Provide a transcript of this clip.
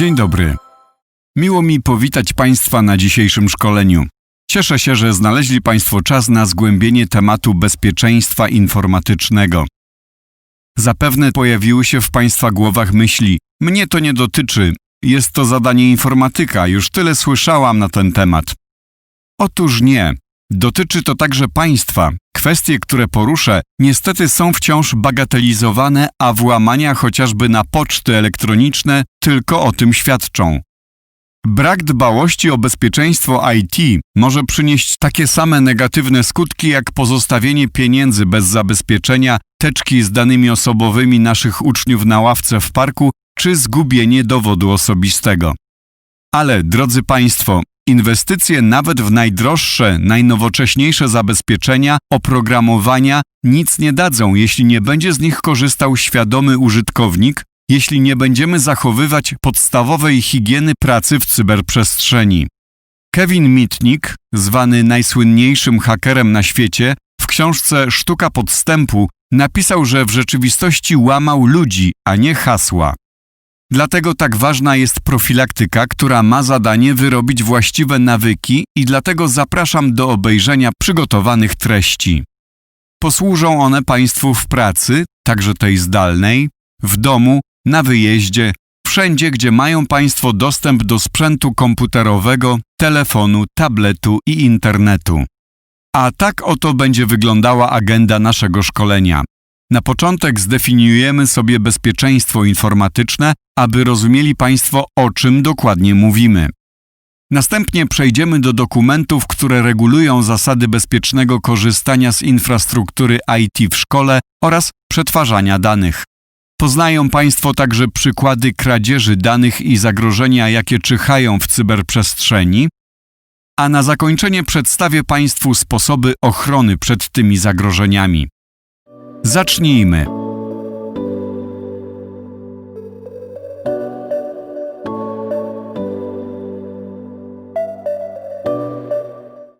Dzień dobry. Miło mi powitać Państwa na dzisiejszym szkoleniu. Cieszę się, że znaleźli Państwo czas na zgłębienie tematu bezpieczeństwa informatycznego. Zapewne pojawiły się w Państwa głowach myśli: Mnie to nie dotyczy, jest to zadanie informatyka, już tyle słyszałam na ten temat. Otóż nie. Dotyczy to także państwa. Kwestie, które poruszę, niestety są wciąż bagatelizowane, a włamania chociażby na poczty elektroniczne tylko o tym świadczą. Brak dbałości o bezpieczeństwo IT może przynieść takie same negatywne skutki jak pozostawienie pieniędzy bez zabezpieczenia, teczki z danymi osobowymi naszych uczniów na ławce w parku czy zgubienie dowodu osobistego. Ale, drodzy Państwo, inwestycje nawet w najdroższe, najnowocześniejsze zabezpieczenia, oprogramowania nic nie dadzą, jeśli nie będzie z nich korzystał świadomy użytkownik, jeśli nie będziemy zachowywać podstawowej higieny pracy w cyberprzestrzeni. Kevin Mitnick, zwany najsłynniejszym hakerem na świecie, w książce Sztuka podstępu napisał, że w rzeczywistości łamał ludzi, a nie hasła. Dlatego tak ważna jest profilaktyka, która ma zadanie wyrobić właściwe nawyki i dlatego zapraszam do obejrzenia przygotowanych treści. Posłużą one Państwu w pracy, także tej zdalnej, w domu, na wyjeździe, wszędzie, gdzie mają Państwo dostęp do sprzętu komputerowego, telefonu, tabletu i internetu. A tak oto będzie wyglądała agenda naszego szkolenia. Na początek zdefiniujemy sobie bezpieczeństwo informatyczne, aby rozumieli Państwo, o czym dokładnie mówimy. Następnie przejdziemy do dokumentów, które regulują zasady bezpiecznego korzystania z infrastruktury IT w szkole oraz przetwarzania danych. Poznają Państwo także przykłady kradzieży danych i zagrożenia, jakie czyhają w cyberprzestrzeni, a na zakończenie przedstawię Państwu sposoby ochrony przed tymi zagrożeniami. Zacznijmy.